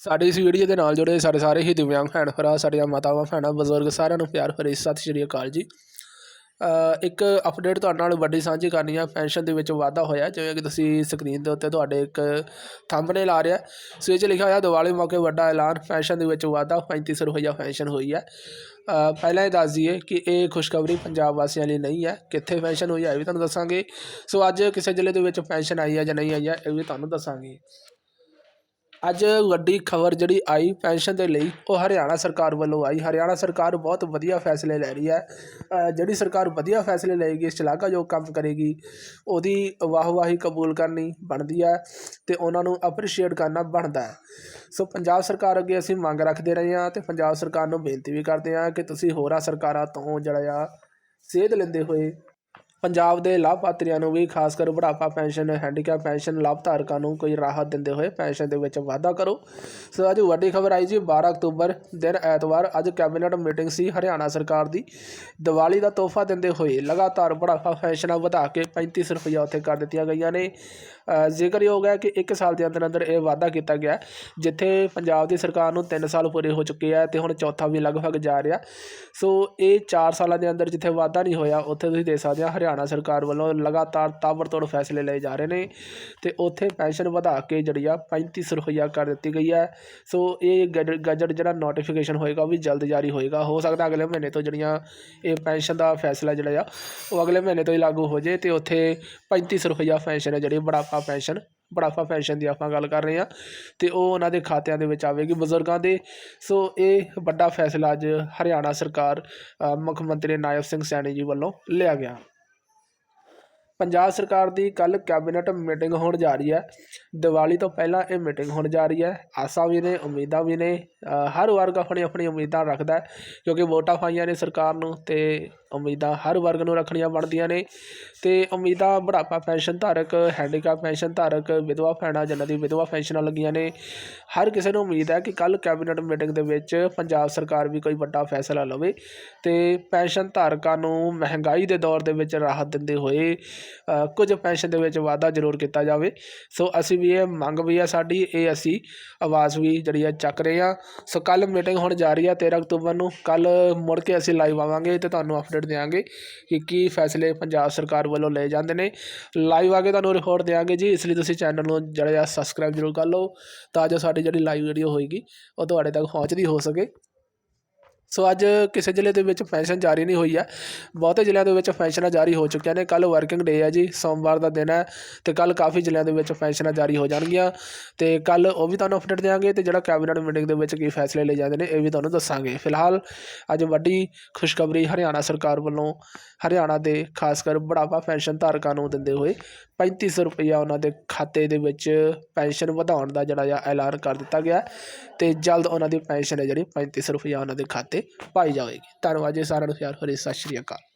ਸਾਡੀ ਇਸ ਵੀਡੀਓ ਦੇ ਨਾਲ ਜੁੜੇ ਸਾਡੇ ਸਾਰੇ ਹੀ ਦਿਵਿਆਂਗ ਭੈਣ ਭਰਾ, ਸਾਡੀਆਂ ਮਾਤਾਵਾਂ, ਭੈਣਾਂ, ਬਜ਼ੁਰਗ, ਸਾਰਿਆਂ ਨੂੰ ਪਿਆਰ ਭਰੀ ਸਤਿ ਸ਼੍ਰੀ ਅਕਾਲ ਜੀ। ਇੱਕ ਅਪਡੇਟ ਤੁਹਾਡੇ ਨਾਲ ਵੱਡੀ ਸਾਂਝੀ ਕਰਨੀ ਆ ਪੈਨਸ਼ਨ ਦੇ ਵਿੱਚ ਵਾਧਾ ਹੋਇਆ, ਜਿਵੇਂ ਕਿ ਤੁਸੀਂ ਸਕਰੀਨ ਦੇ ਉੱਤੇ ਤੁਹਾਡੇ ਇੱਕ ਥੰਬਨੇਲ ਆ ਰਿਹਾ ਸੋ ਇਹ 'ਚ ਲਿਖਿਆ ਹੋਇਆ, ਦੀਵਾਲੀ ਮੌਕੇ ਵੱਡਾ ਐਲਾਨ ਪੈਨਸ਼ਨ ਦੇ ਵਿੱਚ ਵਾਧਾ 3500 ਰੁਪਈਆ ਪੈਨਸ਼ਨ ਹੋਈ ਹੈ। ਪਹਿਲਾਂ ਇਹ ਦੱਸ ਦਈਏ ਕਿ ਇਹ ਖੁਸ਼ਖਬਰੀ ਪੰਜਾਬ ਵਾਸੀਆਂ ਲਈ ਨਹੀਂ ਹੈ, ਕਿੱਥੇ ਪੈਨਸ਼ਨ ਹੋਈ ਹੈ ਇਹ ਵੀ ਤੁਹਾਨੂੰ ਦੱਸਾਂਗੇ। ਸੋ ਅੱਜ ਕਿਸੇ ਜ਼ਿਲ੍ਹੇ ਦੇ ਵਿੱਚ ਪੈਨਸ਼ਨ ਆਈ ਹੈ ਜਾਂ ਨਹੀਂ ਆਈ ਹੈ, ਇਹ ਵੀ ਤੁਹਾਨੂੰ ਦੱਸਾਂਗੇ। ਅੱਜ ਵੱਡੀ ਖਬਰ ਜਿਹੜੀ ਆਈ ਪੈਨਸ਼ਨ ਦੇ ਲਈ, ਉਹ ਹਰਿਆਣਾ ਸਰਕਾਰ ਵੱਲੋਂ ਆਈ। ਹਰਿਆਣਾ ਸਰਕਾਰ ਬਹੁਤ ਵਧੀਆ ਫੈਸਲੇ ਲੈ ਰਹੀ ਹੈ। ਜਿਹੜੀ ਸਰਕਾਰ ਵਧੀਆ ਫੈਸਲੇ ਲਏਗੀ, ਸ਼ਲਾਘਾਯੋਗ ਕੰਮ ਕਰੇਗੀ, ਉਹਦੀ ਵਾਹਵਾਹੀ ਕਬੂਲ ਕਰਨੀ ਬਣਦੀ ਹੈ ਤੇ ਉਹਨਾਂ ਨੂੰ ਅਪਰੀਸ਼ੀਏਟ ਕਰਨਾ ਬਣਦਾ ਹੈ। ਸੋ ਪੰਜਾਬ ਸਰਕਾਰ ਅੱਗੇ ਅਸੀਂ ਮੰਗ ਰੱਖਦੇ ਰਹੇ ਹਾਂ ਤੇ ਪੰਜਾਬ ਸਰਕਾਰ ਨੂੰ ਬੇਨਤੀ ਵੀ ਕਰਦੇ ਹਾਂ ਕਿ ਤੁਸੀਂ ਹੋਰਾਂ ਸਰਕਾਰਾਂ ਤੋਂ ਜਿਹੜਾ ਆ ਸੇਧ ਲੈਂਦੇ ਹੋਏ ਪੰਜਾਬ ਦੇ ਲਾਭਪਾਤਰੀਆਂ ਨੂੰ ਵੀ ਖਾਸ ਕਰ ਬੁਢਾਪਾ ਪੈਨਸ਼ਨ ਹੈਂਡੀਕੈਪ ਪੈਨਸ਼ਨ ਲਾਭਧਾਰਕਾਂ ਨੂੰ ਕੋਈ ਰਾਹਤ ਦਿੰਦੇ ਹੋਏ ਪੈਨਸ਼ਨ ਦੇ ਵਿੱਚ ਵਾਧਾ ਕਰੋ। ਸੋ ਅੱਜ ਵੱਡੀ ਖਬਰ ਆਈ ਜੀ 12 ਅਕਤੂਬਰ ਦਿਨ ਐਤਵਾਰ, ਅੱਜ ਕੈਬਨਿਟ ਮੀਟਿੰਗ ਸੀ ਹਰਿਆਣਾ ਸਰਕਾਰ ਦੀ। ਦੀਵਾਲੀ ਦਾ ਤੋਹਫਾ ਦਿੰਦੇ ਹੋਏ ਲਗਾਤਾਰ ਬੁਢਾਪਾ ਪੈਨਸ਼ਨਾਂ ਵਧਾ ਕੇ 3500 ਰੁਪਇਆ ਉੱਥੇ ਕਰ ਦਿੱਤੀਆਂ ਗਈਆਂ ਨੇ। ਜ਼ਿਕਰਯੋਗ ਹੈ ਕਿ 1 ਸਾਲ ਦੇ ਅੰਦਰ ਅੰਦਰ ਇਹ ਵਾਧਾ ਕੀਤਾ ਗਿਆ ਜਿੱਥੇ ਪੰਜਾਬ ਦੀ ਸਰਕਾਰ ਨੂੰ 3 ਸਾਲ ਪੂਰੇ ਹੋ ਚੁੱਕੇ ਆ ਤੇ ਹੁਣ ਚੌਥਾ ਵੀ ਲਗਭਗ ਜਾ ਰਿਹਾ। ਸੋ ਇਹ 4 ਸਾਲਾਂ ਦੇ ਅੰਦਰ ਜਿੱਥੇ ਵਾਧਾ ਨਹੀਂ ਹੋਇਆ, ਉੱਥੇ ਤੁਸੀਂ ਦੇਖ ਸਕਦੇ ਹੋ ਹਰਿਆਣਾ ਸਰਕਾਰ ਵੱਲੋਂ ਲਗਾਤਾਰ ਤਾਬੜਤੋੜ ਫੈਸਲੇ ਲਏ ਜਾ ਰਹੇ ਨੇ ਤੇ ਉੱਥੇ ਪੈਨਸ਼ਨ ਵਧਾ ਕੇ ਜਿਹੜੀ ਆ 3500 ਰੁਪਈਆ ਕਰ ਦਿੱਤੀ ਗਈ ਹੈ। ਸੋ ਇਹ ਗਜ- ਗਜਟ ਜਿਹੜਾ ਨੋਟੀਫਿਕੇਸ਼ਨ ਹੋਏਗਾ ਉਹ ਵੀ ਜਲਦ ਜਾਰੀ ਹੋਏਗਾ। ਹੋ ਸਕਦਾ ਅਗਲੇ ਮਹੀਨੇ ਤੋਂ ਜਿਹੜੀਆਂ ਇਹ ਪੈਨਸ਼ਨ ਦਾ ਫੈਸਲਾ ਜਿਹੜਾ ਆ, ਉਹ ਅਗਲੇ ਮਹੀਨੇ ਤੋਂ ਹੀ ਲਾਗੂ ਹੋ ਜੇ ਤੇ ਉੱਥੇ 3500 ਰੁਪਈਆ ਪੈਨਸ਼ਨ ਹੈ ਜਿਹੜੀ ਬੁਢਾਪਾ ਪੈਨਸ਼ਨ ਬੁਢਾਪਾ ਪੈਨਸ਼ਨ ਦੀ ਆਪਾਂ ਗੱਲ ਕਰ ਰਹੇ ਹਾਂ ਤੇ ਉਹ ਉਹਨਾਂ ਦੇ ਖਾਤਿਆਂ ਦੇ ਵਿੱਚ ਆਵੇਗੀ ਬਜ਼ੁਰਗਾਂ ਦੇ। ਸੋ ਇਹ ਵੱਡਾ ਫੈਸਲਾ ਅੱਜ ਹਰਿਆਣਾ ਸਰਕਾਰ ਮੁੱਖ ਮੰਤਰੀ ਨਾਇਬ ਸਿੰਘ ਸੈਣੀ ਜੀ ਵੱਲੋਂ ਲਿਆ ਗਿਆ। ਪੰਜਾਬ ਸਰਕਾਰ ਦੀ ਕੱਲ ਕੈਬਨਿਟ ਮੀਟਿੰਗ ਹੋਣ ਜਾ ਰਹੀ ਹੈ। ਦੀਵਾਲੀ ਤੋਂ ਪਹਿਲਾਂ ਇਹ ਮੀਟਿੰਗ ਹੋਣ ਜਾ ਰਹੀ ਹੈ। ਆਸਾਂ ਵੀ ਨੇ, ਉਮੀਦਾਂ ਵੀ ਨੇ ਹਰ ਵਰਗ ਆਪਣੀ ਆਪਣੀ ਉਮੀਦਾਂ ਰੱਖਦਾ ਕਿਉਂਕਿ ਵੋਟਾਂ ਪਾਈਆਂ ਨੇ ਸਰਕਾਰ ਨੂੰ ਤੇ ਉਮੀਦਾਂ ਹਰ ਵਰਗ ਨੂੰ ਰੱਖਣੀਆਂ ਬਣਦੀਆਂ ਨੇ ਤੇ ਉਮੀਦਾਂ ਬੁਢਾਪਾ ਪੈਨਸ਼ਨ ਧਾਰਕ ਹੈਂਡੀਕੈਪ ਪੈਨਸ਼ਨ ਧਾਰਕ, ਵਿਧਵਾ ਭੈਣਾਂ, ਜਿਨ੍ਹਾਂ ਦੀ ਵਿਧਵਾ ਪੈਨਸ਼ਨਾਂ ਲੱਗੀਆਂ ਨੇ, ਹਰ ਕਿਸੇ ਨੂੰ ਉਮੀਦ ਹੈ ਕਿ ਕੱਲ ਕੈਬਨਿਟ ਮੀਟਿੰਗ ਦੇ ਵਿੱਚ ਪੰਜਾਬ ਸਰਕਾਰ ਵੀ ਕੋਈ ਵੱਡਾ ਫੈਸਲਾ ਲਵੇ ਤੇ ਪੈਨਸ਼ਨ ਧਾਰਕਾਂ ਨੂੰ ਮਹਿੰਗਾਈ ਦੇ ਦੌਰ ਦੇ ਵਿੱਚ ਰਾਹਤ ਦਿੰਦੇ ਹੋਏ ਕੁਝ ਪੈਨਸ਼ਨ ਦੇ ਵਿੱਚ ਵਾਧਾ ਜ਼ਰੂਰ ਕੀਤਾ ਜਾਵੇ। ਸੋ ਅਸੀਂ ਵੀ ਇਹ ਮੰਗ ਵੀ ਆ ਸਾਡੀ, ਇਹ ਅਸੀਂ ਆਵਾਜ਼ ਵੀ ਜਿਹੜੀ ਆ ਚੱਕ ਰਹੇ ਆ। ਸੋ ਕੱਲ ਮੀਟਿੰਗ ਹੁਣ ਜਾ ਰਹੀ ਆ 13 ਅਕਤੂਬਰ ਨੂੰ। ਕੱਲ ਮੁੜ ਕੇ ਅਸੀਂ ਲਾਈਵ ਆਵਾਂਗੇ ਤੇ ਤੁਹਾਨੂੰ ਅਪਡੇਟ ਦੇਵਾਂਗੇ ਕਿ ਕੀ ਫੈਸਲੇ ਪੰਜਾਬ ਸਰਕਾਰ ਵੱਲੋਂ ਲਏ ਜਾਂਦੇ ਨੇ। ਲਾਈਵ ਆ ਕੇ ਤੁਹਾਨੂੰ ਰਿਪੋਰਟ ਦੇਵਾਂਗੇ ਜੀ, ਇਸ ਲਈ ਤੁਸੀਂ ਚੈਨਲ ਨੂੰ ਜਿਹੜਾ ਆ ਸਬਸਕ੍ਰਾਈਬ ਜ਼ਰੂਰ ਕਰ ਲਓ ਤਾਂ ਜੋ ਸਾਡੀ ਜਿਹੜੀ ਲਾਈਵ ਵੀਡੀਓ ਹੋਏਗੀ, ਉਹ ਤੁਹਾਡੇ ਤੱਕ ਪਹੁੰਚਦੀ ਹੋ ਸਕੇ। ਸੋ ਅੱਜ ਕਿਸੇ ਜ਼ਿਲ੍ਹੇ ਦੇ ਵਿੱਚ ਪੈਨਸ਼ਨ ਜਾਰੀ ਨਹੀਂ ਹੋਈ ਹੈ। ਬਹੁਤੇ ਜ਼ਿਲ੍ਹਿਆਂ ਦੇ ਵਿੱਚ ਪੈਨਸ਼ਨਾਂ ਜਾਰੀ ਹੋ ਚੁੱਕੀਆਂ ਨੇ। ਕੱਲ ਵਰਕਿੰਗ ਡੇ ਹੈ ਜੀ, ਸੋਮਵਾਰ ਦਾ ਦਿਨ ਹੈ ਤੇ ਕੱਲ ਕਾਫੀ ਜ਼ਿਲ੍ਹਿਆਂ ਦੇ ਵਿੱਚ ਪੈਨਸ਼ਨਾਂ ਜਾਰੀ ਹੋ ਜਾਣਗੀਆਂ। ਤੇ ਕੱਲ ਉਹ ਵੀ ਤੁਹਾਨੂੰ ਅਪਡੇਟ ਦੇਵਾਂਗੇ ਤੇ ਜਿਹੜਾ ਕੈਬਨਿਟ ਮੀਟਿੰਗ ਦੇ ਵਿੱਚ ਕੀ ਫੈਸਲੇ ਲਏ ਜਾਂਦੇ ਨੇ, ਇਹ ਵੀ ਤੁਹਾਨੂੰ ਦੱਸਾਂਗੇ। ਫਿਲਹਾਲ ਅੱਜ ਵੱਡੀ ਖੁਸ਼ਖਬਰੀ ਹਰਿਆਣਾ ਸਰਕਾਰ ਵੱਲੋਂ, ਹਰਿਆਣਾ ਦੇ ਖਾਸ ਕਰ ਬੁਢਾਪਾ ਪੈਨਸ਼ਨ ਧਾਰਕਾਂ ਨੂੰ ਦਿੰਦੇ ਹੋਏ 3500 ਰੁਪਈਆ ਉਹਨਾਂ ਦੇ ਖਾਤੇ ਦੇ ਵਿੱਚ ਪੈਨਸ਼ਨ ਵਧਾਉਣ ਦਾ ਜਿਹੜਾ ਆ ਐਲਾਨ ਕਰ ਦਿੱਤਾ ਗਿਆ ਹੈ। ਤੇ ਜਲਦ ਉਹਨਾਂ ਦੀ ਪੈਨਸ਼ਨ ਹੈ ਜਿਹੜੀ 3500 ਰੁਪਈਆ ਉਹਨਾਂ ਦੇ ਖਾਤੇ ਪਾਈ ਜਾਵੇਗੀ। ਧੰਨਵਾਦ ਜੀ ਸਾਰਿਆਂ ਨੂੰ ਪਿਆਰ ਭਰੀ ਸਤਿ ਸ਼੍ਰੀ ਅਕਾਲ।